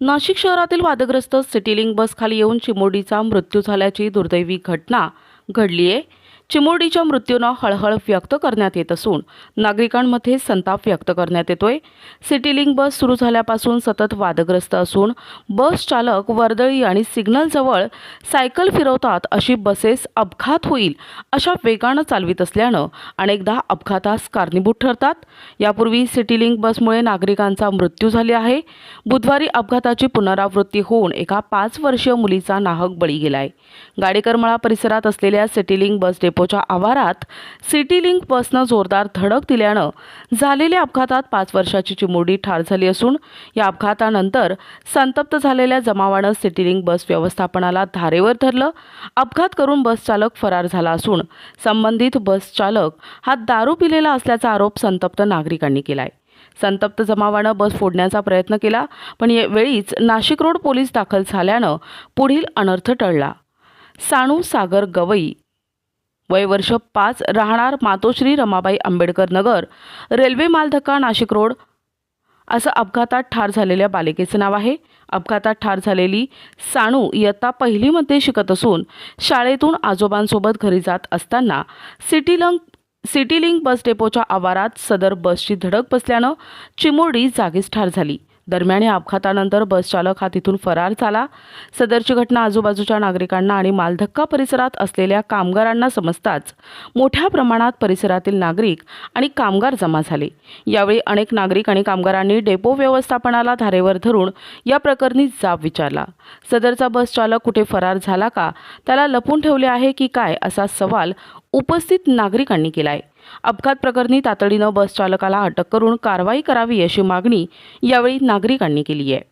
नाशिक शहरातील वादग्रस्त सिटीलिंग बस खाली येऊन चिमोडीचा मृत्यू झाल्याची दुर्दैवी घटना घडली आहे चिमुरडीच्या मृत्यूनं हळहळ व्यक्त करण्यात येत असून नागरिकांमध्ये संताप व्यक्त करण्यात येतोय. सिटीलिंग बस सुरू झाल्यापासून सतत वादग्रस्त असून बस चालक वर्दळी आणि सिग्नलजवळ सायकल फिरवतात अशी बसेस अपघात होईल अशा वेगानं चालवित असल्यानं अनेकदा अपघातास कारणीभूत ठरतात. यापूर्वी सिटीलिंग बसमुळे नागरिकांचा मृत्यू झाले आहे. बुधवारी अपघाताची पुनरावृत्ती होऊन एका पाच वर्षीय मुलीचा नाहक बळी गेलाय. गाडेकरमळा परिसरात असलेल्या सिटीलिंग बस टेम्पोच्या आवारात सिटीलिंक बसनं जोरदार धडक दिल्यानं झालेल्या अपघातात पाच वर्षाची चिमुरडी ठार झाली असून या अपघातानंतर संतप्त झालेल्या जमावानं सिटीलिंक बस व्यवस्थापनाला धारेवर धरलं. अपघात करून बस चालक फरार झाला असून संबंधित बस चालक हा दारू पिलेला असल्याचा आरोप संतप्त नागरिकांनी केलाय. संतप्त जमावानं बस फोडण्याचा प्रयत्न केला पण यावेळीच नाशिक रोड पोलीस दाखल झाल्यानं पुढील अनर्थ टळला. साणू सागर गवई वय वर्ष पाच राहणार मातोश्री रमाबाई आंबेडकर नगर रेल्वे मालधक्का नाशिक रोड. असं अपघातात ठार झालेल्या बालिकेचं नाव आहे. अपघातात ठार झालेली साणू इयत्ता पहिलीमध्ये शिकत असून शाळेतून आजोबांसोबत घरी जात असताना सिटीलंग सिटीलिंक बस डेपोच्या आवारात सदर बसची धडक बसल्यानं चिमुरडी जागीच ठार झाली. दरम्यान या अपघातानंतर बसचालक हा तिथून फरार झाला. सदरची घटना आजूबाजूच्या नागरिकांना आणि मालधक्का परिसरात असलेल्या कामगारांना समजताच मोठ्या प्रमाणात परिसरातील नागरिक आणि कामगार जमा झाले. यावेळी अनेक नागरिक आणि कामगारांनी डेपो व्यवस्थापनाला धारेवर धरून या प्रकरणी जाब विचारला. सदरचा बसचालक कुठे फरार झाला का? त्याला लपून ठेवले आहे की काय? असा सवाल उपस्थित नागरिकांनी केला आहे अपघात प्रकरणी तातडीनं बस चालकाला अटक करून कारवाई करावी अशी मागणी यावेळी नागरिकांनी केली आहे